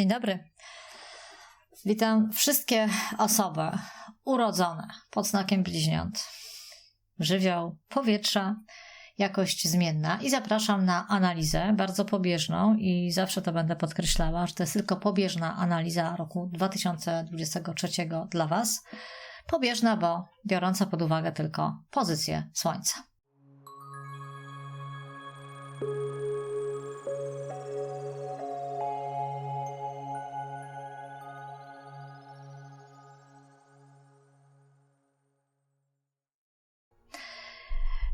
Dzień dobry. Witam wszystkie osoby urodzone pod znakiem bliźniąt. Żywioł powietrza, jakość zmienna i zapraszam na analizę bardzo pobieżną i zawsze to będę podkreślała, że to jest tylko pobieżna analiza roku 2023 dla Was. Pobieżna, bo biorąca pod uwagę tylko pozycję Słońca.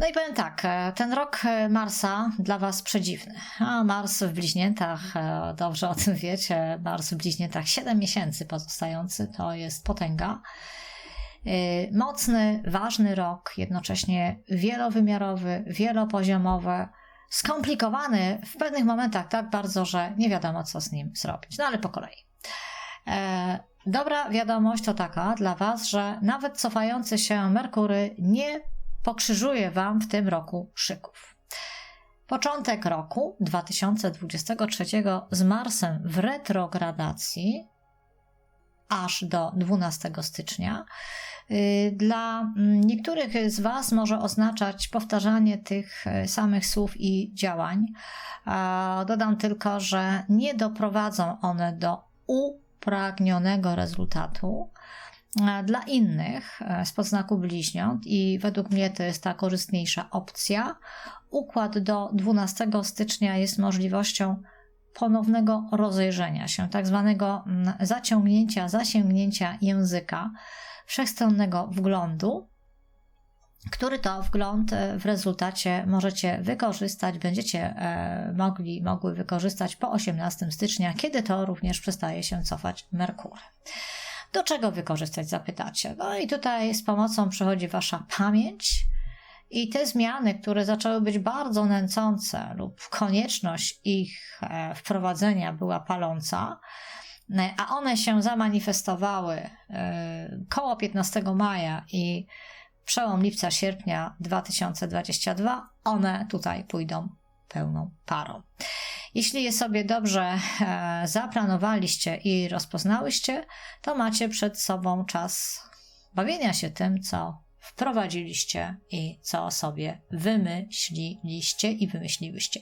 No i powiem tak, e, ten rok e, Marsa dla Was przedziwny. A Mars w bliźniętach, e, dobrze o tym wiecie, Mars w bliźniętach 7 miesięcy pozostający to jest potęga. Mocny, ważny rok, jednocześnie wielowymiarowy, wielopoziomowy, skomplikowany w pewnych momentach tak bardzo, że nie wiadomo co z nim zrobić. No ale po kolei. Dobra wiadomość to taka dla Was, że nawet cofający się Merkury nie pokrzyżuje Wam w tym roku szyków. Początek roku 2023 z Marsem w retrogradacji aż do 12 stycznia. Y, dla mm, niektórych z Was może oznaczać powtarzanie tych y, samych słów i działań. Dodam tylko, że nie doprowadzą one do upragnionego rezultatu, dla innych e, z podznaku bliźniąt i według mnie to jest ta korzystniejsza opcja. Układ do 12 stycznia jest możliwością ponownego rozejrzenia się, tak zwanego mm, zaciągnięcia, zasięgnięcia języka, wszechstronnego wglądu, który to wgląd e, w rezultacie możecie wykorzystać, będziecie e, mogli, mogły wykorzystać po 18 stycznia, kiedy to również przestaje się cofać Merkury. Do czego wykorzystać, zapytacie? No i tutaj z pomocą przychodzi Wasza pamięć i te zmiany, które zaczęły być bardzo nęcące lub konieczność ich e, wprowadzenia była paląca, e, a one się zamanifestowały e, koło 15 maja i przełom lipca-sierpnia 2022, one tutaj pójdą pełną parą. Jeśli je sobie dobrze e, zaplanowaliście i rozpoznałyście, to macie przed sobą czas bawienia się tym, co wprowadziliście i co sobie wymyśliliście i wymyśliłyście.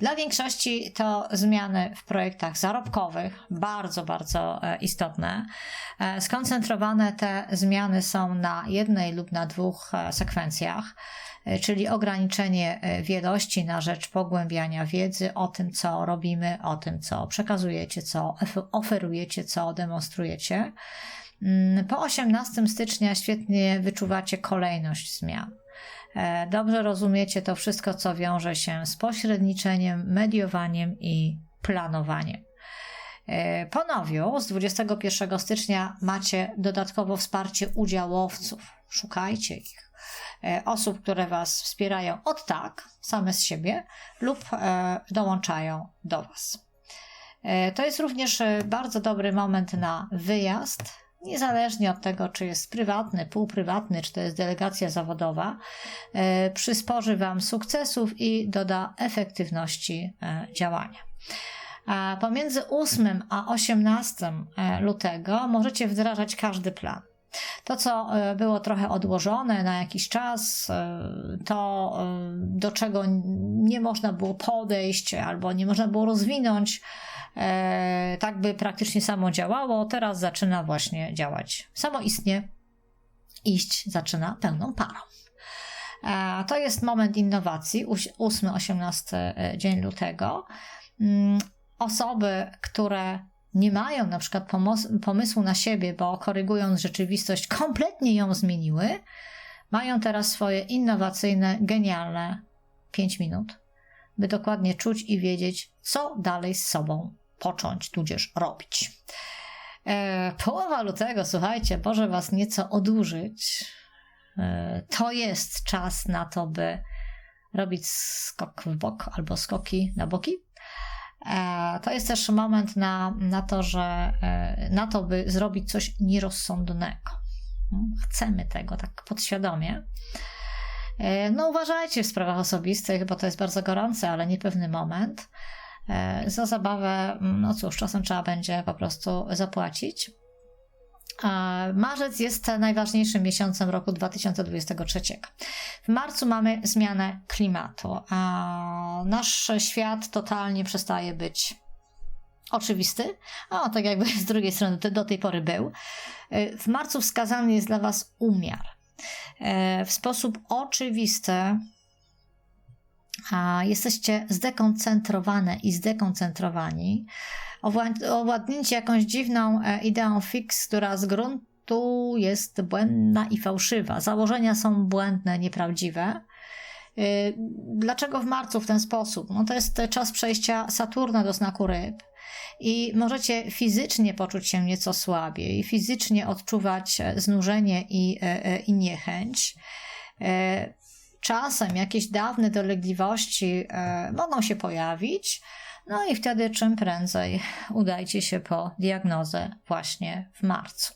Dla większości to zmiany w projektach zarobkowych, bardzo, bardzo e, istotne. E, skoncentrowane te zmiany są na jednej lub na dwóch sekwencjach. E, czyli ograniczenie e, wielości na rzecz pogłębiania wiedzy o tym, co robimy, o tym, co przekazujecie, co oferujecie, co demonstrujecie. Mm, po 18 stycznia świetnie wyczuwacie kolejność zmian. E, dobrze rozumiecie to wszystko, co wiąże się z pośredniczeniem, mediowaniem i planowaniem. Po nowiu z 21 stycznia macie dodatkowo wsparcie udziałowców. Szukajcie ich. E, osób, które Was wspierają od tak, same z siebie, lub e, dołączają do Was. E, to jest również bardzo dobry moment na wyjazd, niezależnie od tego, czy jest prywatny, półprywatny, czy to jest delegacja zawodowa, przysporzy Wam sukcesów i doda efektywności działania. Pomiędzy 8 a 18 lutego możecie wdrażać każdy plan. To, co e, było trochę odłożone na jakiś czas, e, to e, do czego nie można było podejść albo nie można było rozwinąć, tak by praktycznie samo działało, teraz zaczyna właśnie działać samoistnie, iść zaczyna pełną parą. To jest moment innowacji, 8-18 dzień lutego. Osoby, które nie mają na przykład pomysłu na siebie, bo korygując rzeczywistość kompletnie ją zmieniły, mają teraz swoje innowacyjne, genialne 5 minut, by dokładnie czuć i wiedzieć, co dalej z sobą począć, tudzież robić. E, połowa lutego, słuchajcie, może Was nieco odurzyć. E, to jest czas na to, by robić skok w bok albo skoki na boki. E, to jest też moment na, na to, że e, na to, by zrobić coś nierozsądnego. Hmm, chcemy tego tak podświadomie. E, no, uważajcie w sprawach osobistych, bo to jest bardzo gorący, ale niepewny moment. Za zabawę, no cóż, czasem trzeba będzie po prostu zapłacić. Marzec jest najważniejszym miesiącem roku 2023. W marcu mamy zmianę klimatu. Nasz świat totalnie przestaje być oczywisty, a tak jakby z drugiej strony do tej pory był. W marcu wskazany jest dla Was umiar. E, w sposób oczywisty jesteście zdekoncentrowane i zdekoncentrowani owładnięci jakąś dziwną e, ideą fix, która z gruntu jest błędna i fałszywa. Założenia są błędne, nieprawdziwe. E, dlaczego w marcu w ten sposób? No to jest czas przejścia Saturna do znaku ryb i możecie fizycznie poczuć się nieco słabiej, fizycznie odczuwać e, znużenie i, i niechęć. Czasem jakieś dawne dolegliwości mogą się pojawić, no i wtedy czym prędzej udajcie się po diagnozę właśnie w marcu.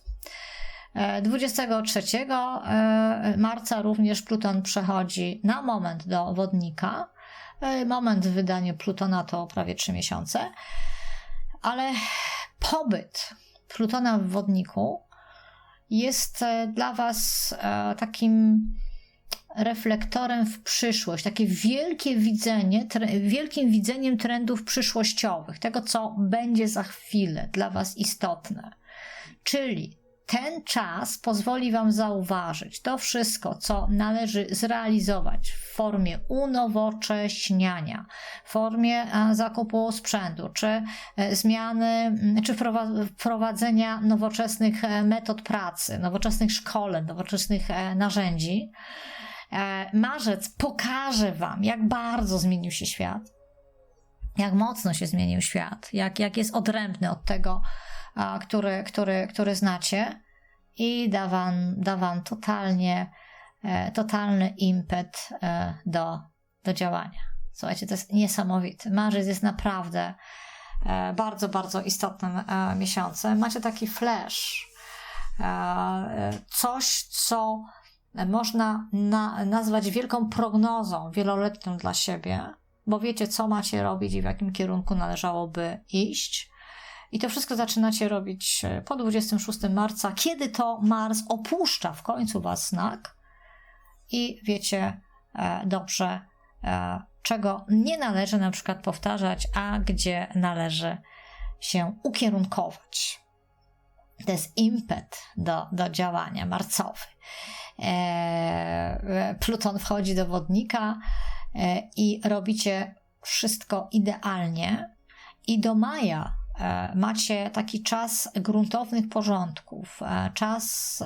23 e, e, marca również Pluton przechodzi na moment do wodnika. E, moment w wydaniu Plutona to prawie 3 miesiące, ale pobyt Plutona w wodniku jest dla Was takim reflektorem w przyszłość, takie wielkie widzenie, wielkim widzeniem trendów przyszłościowych, tego co będzie za chwilę dla Was istotne. Czyli ten czas pozwoli Wam zauważyć to wszystko, co należy zrealizować w formie unowocześniania, w formie e, zakupu sprzętu, czy e, zmiany, czy wprowadzenia nowoczesnych e, metod pracy, nowoczesnych szkoleń, nowoczesnych narzędzi marzec pokaże Wam, jak bardzo zmienił się świat, jak mocno się zmienił świat, jak, jak jest odrębny od tego, który, który, który znacie i da Wam, da wam totalnie, e, totalny impet e, do, do działania. Słuchajcie, to jest niesamowite. Marzec jest naprawdę bardzo, bardzo istotnym miesiącem. Macie taki flash, coś, co można na, nazwać wielką prognozą wieloletnią dla siebie, bo wiecie, co macie robić i w jakim kierunku należałoby iść. I to wszystko zaczynacie robić e, po 26 marca, kiedy to Mars opuszcza w końcu Was znak i wiecie e, dobrze, e, czego nie należy na przykład powtarzać, a gdzie należy się ukierunkować. To jest impet do, do działania marcowy. E, Pluton wchodzi do wodnika e, i robicie wszystko idealnie. I do maja e, macie taki czas gruntownych porządków, czas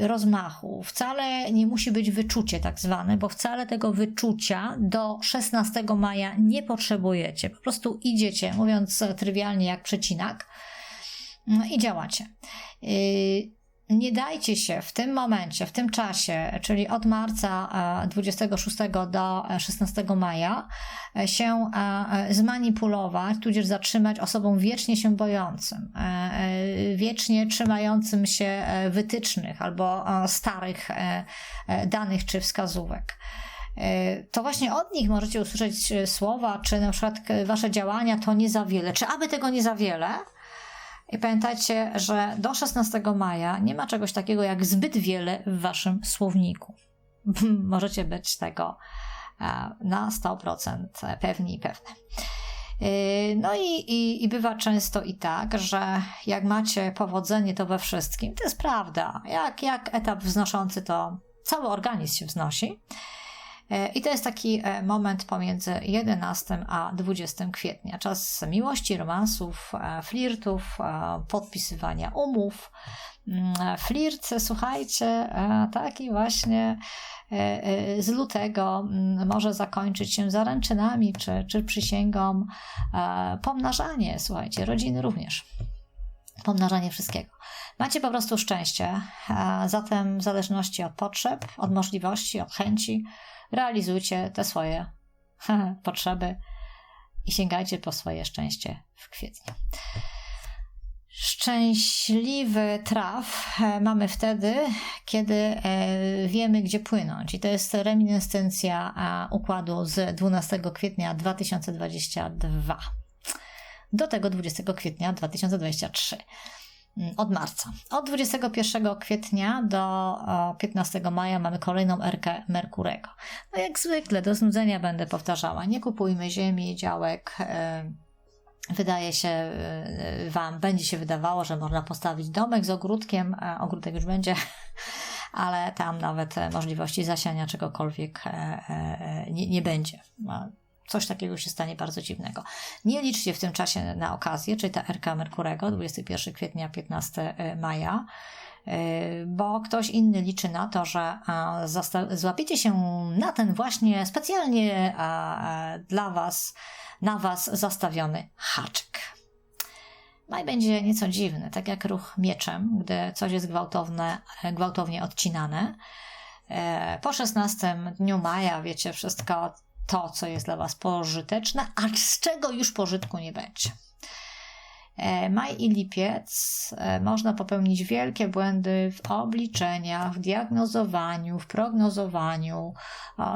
rozmachu. Wcale nie musi być wyczucie tak zwane, bo wcale tego wyczucia do 16 maja nie potrzebujecie. Po prostu idziecie, mówiąc trywialnie jak przecinak, no i działacie nie dajcie się w tym momencie, w tym czasie, czyli od marca 26 do 16 maja, e, się e, zmanipulować, tudzież zatrzymać osobą wiecznie się bojącym, e, wiecznie trzymającym się wytycznych albo starych danych czy wskazówek. To właśnie od nich możecie usłyszeć słowa, czy na przykład wasze działania to nie za wiele, czy aby tego nie za wiele, i pamiętajcie, że do 16 maja nie ma czegoś takiego jak zbyt wiele w waszym słowniku. Możecie być tego e, na 100% pewni i pewne. E, no i, i, i, bywa często i tak, że jak macie powodzenie to we wszystkim, to jest prawda. Jak, jak etap wznoszący to cały organizm się wznosi. E, I to jest taki e, moment pomiędzy 11 a 20 kwietnia. Czas miłości, romansów, e, flirtów, podpisywania umów. Mm, flirt, słuchajcie, taki właśnie z lutego mm, może zakończyć się zaręczynami czy, czy przysięgą. Pomnażanie, słuchajcie, rodziny również pomnażanie wszystkiego. Macie po prostu szczęście, zatem w zależności od potrzeb, od możliwości, od chęci, realizujcie te swoje potrzeby i sięgajcie po swoje szczęście w kwietniu. Szczęśliwy traf mamy wtedy, kiedy e, wiemy, gdzie płynąć. I to jest reminiscencja układu z 12 kwietnia 2022 do tego 20 kwietnia 2023 mm, od marca. Od 21 kwietnia do 15 maja mamy kolejną erkę Merkurego. No jak zwykle, do znudzenia będę powtarzała. Nie kupujmy ziemi, działek. Wydaje się Wam, będzie się wydawało, że można postawić domek z ogródkiem. Ogródek już będzie, ale tam nawet możliwości zasiania czegokolwiek e, e, nie, nie będzie coś takiego się stanie bardzo dziwnego. Nie liczcie w tym czasie na okazję, czyli ta RK Merkurego, 21 kwietnia, 15 e, maja, e, bo ktoś inny liczy na to, że złapiecie się na ten właśnie specjalnie dla Was, na Was zastawiony haczyk. No i będzie nieco dziwny, tak jak ruch mieczem, gdy coś jest gwałtowne, gwałtownie odcinane. E, po 16 dniu maja, wiecie, wszystko to, co jest dla Was pożyteczne, a z czego już pożytku nie będzie. E, maj i lipiec e, można popełnić wielkie błędy w obliczeniach, w diagnozowaniu, w prognozowaniu.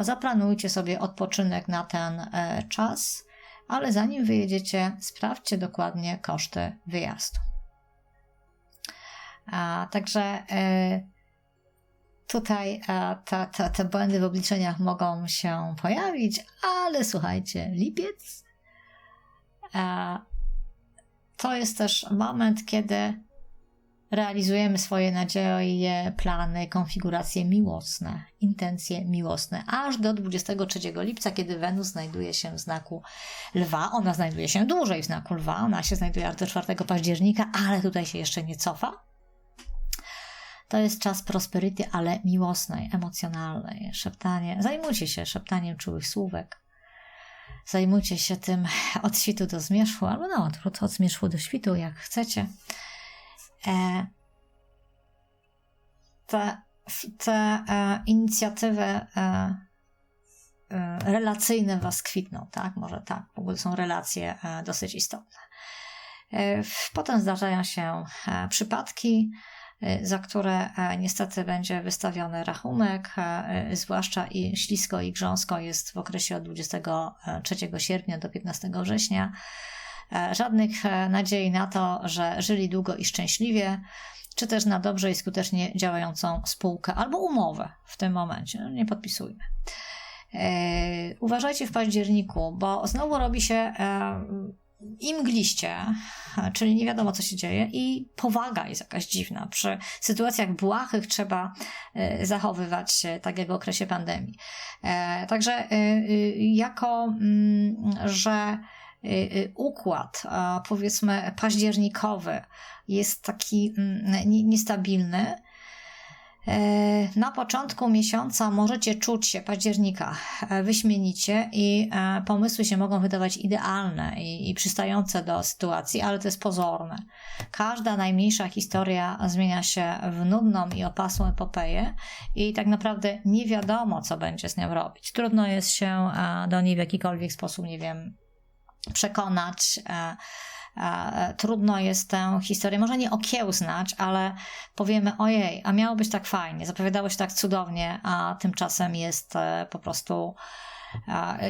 Zaplanujcie sobie odpoczynek na ten e, czas, ale zanim wyjedziecie, sprawdźcie dokładnie koszty wyjazdu. A, także Tutaj te, te błędy w obliczeniach mogą się pojawić, ale słuchajcie, lipiec to jest też moment, kiedy realizujemy swoje nadzieje, plany, konfiguracje miłosne, intencje miłosne, aż do 23 lipca, kiedy Wenus znajduje się w znaku lwa. Ona znajduje się dłużej w znaku lwa, ona się znajduje aż do 4 października, ale tutaj się jeszcze nie cofa. To jest czas prosperity, ale miłosnej, emocjonalnej. Szeptanie. Zajmujcie się szeptaniem czułych słówek. Zajmujcie się tym od świtu do zmierzchu, albo na odwrót, od zmierzchu do świtu, jak chcecie. E, te te e, inicjatywy e, e, relacyjne was kwitną, tak? Może tak, w ogóle są relacje e, dosyć istotne. E, potem zdarzają się przypadki, za które e, niestety będzie wystawiony rachunek, e, y, zwłaszcza i ślisko i grząsko jest w okresie od 23 sierpnia do 15 września. E, żadnych nadziei na to, że żyli długo i szczęśliwie, czy też na dobrze i skutecznie działającą spółkę albo umowę w tym momencie. No, nie podpisujmy. Uważajcie w październiku, bo znowu robi się i mgliście, czyli nie wiadomo, co się dzieje, i powaga jest jakaś dziwna. Przy sytuacjach błahych trzeba e, zachowywać się, tak jak w okresie pandemii. E, także e, jako, mm, że układ, powiedzmy, październikowy jest taki mm, niestabilny, na początku miesiąca możecie czuć się, października, e, wyśmienicie i e, pomysły się mogą wydawać idealne i, i przystające do sytuacji, ale to jest pozorne. Każda najmniejsza historia zmienia się w nudną i opasłą epopeję i tak naprawdę nie wiadomo, co będzie z nią robić. Trudno jest się do niej w jakikolwiek sposób, nie wiem, przekonać trudno jest tę historię, może nie okiełznać, ale powiemy, ojej, a miało być tak fajnie, zapowiadało się tak cudownie, a tymczasem jest e, po prostu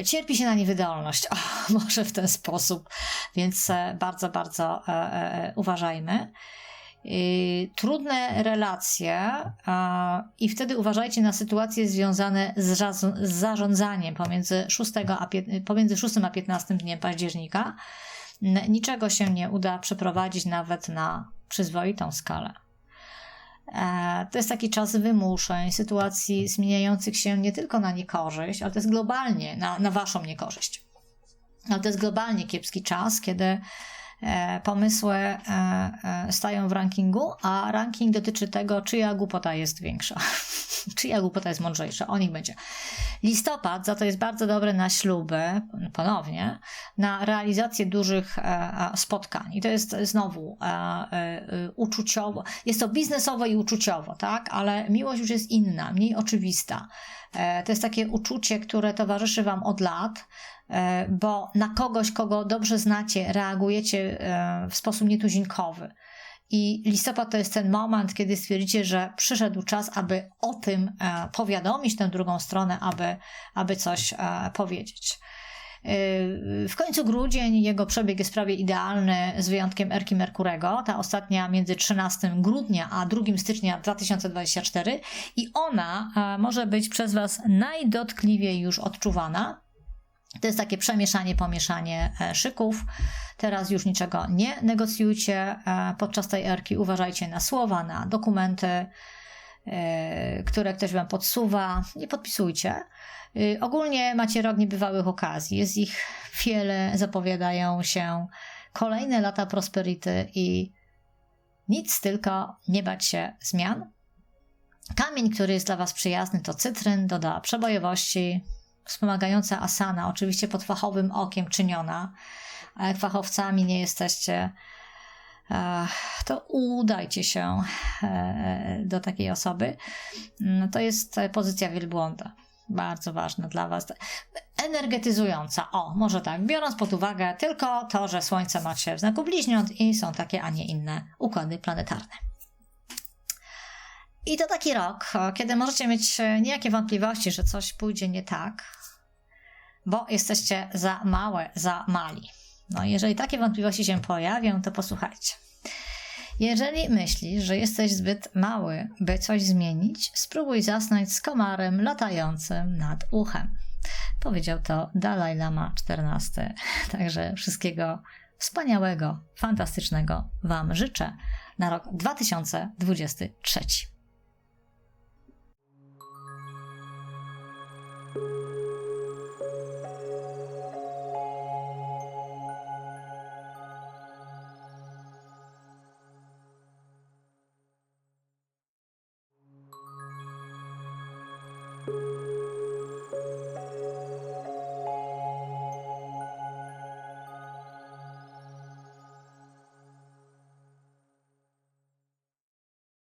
cierpi się na niewydolność. O, może w ten sposób, więc e, bardzo, bardzo e, uważajmy. Trudne relacje, i wtedy uważajcie na sytuacje związane z, zarządzaniem pomiędzy 6 a, pomiędzy 6 a 15 dniem października niczego się nie uda przeprowadzić nawet na przyzwoitą skalę. E, to jest taki czas wymuszeń, sytuacji zmieniających się nie tylko na niekorzyść, ale to jest globalnie na, na waszą niekorzyść. Ale to jest globalnie kiepski czas, kiedy pomysły e, e, stają w rankingu, a ranking dotyczy tego, czyja głupota jest większa, czyja głupota jest mądrzejsza. O nich będzie. Listopad za to jest bardzo dobry na śluby, ponownie, na realizację dużych spotkań. I to jest znowu uczuciowo. Jest to biznesowo i uczuciowo, tak? Ale miłość już jest inna, mniej oczywista. To jest takie uczucie, które towarzyszy Wam od lat, E, bo na kogoś, kogo dobrze znacie, reagujecie e, w sposób nietuzinkowy. I listopad to jest ten moment, kiedy stwierdzicie, że przyszedł czas, aby o tym e, powiadomić tę drugą stronę, aby, aby coś e, powiedzieć. W końcu grudzień jego przebieg jest prawie idealny, z wyjątkiem Erki Merkurego, ta ostatnia między 13 grudnia a 2 stycznia 2024 i ona może być przez Was najdotkliwiej już odczuwana. To jest takie przemieszanie, pomieszanie e, szyków. Teraz już niczego nie negocjujcie e, podczas tej erki. Uważajcie na słowa, na dokumenty, e, które ktoś Wam podsuwa. Nie podpisujcie. Ogólnie macie rok niebywałych okazji, jest ich wiele, zapowiadają się kolejne lata prosperity i nic tylko nie bać się zmian. Kamień, który jest dla Was przyjazny, to cytryn, doda przebojowości, wspomagająca asana, oczywiście pod fachowym okiem czyniona. A jak fachowcami nie jesteście, to udajcie się e, do takiej osoby. No, to jest pozycja wielbłąda bardzo ważna dla Was. Energetyzująca, o, może tak, biorąc pod uwagę tylko to, że Słońce macie w znaku bliźniąt i są takie, a nie inne układy planetarne. I to taki rok, kiedy możecie mieć niejakie wątpliwości, że coś pójdzie nie tak, bo jesteście za małe, za mali. No, jeżeli takie wątpliwości się pojawią, to posłuchajcie. Jeżeli myślisz, że jesteś zbyt mały, by coś zmienić, spróbuj zasnąć z komarem latającym nad uchem. Powiedział to Dalai Lama XIV. Także wszystkiego wspaniałego, fantastycznego Wam życzę na rok 2023.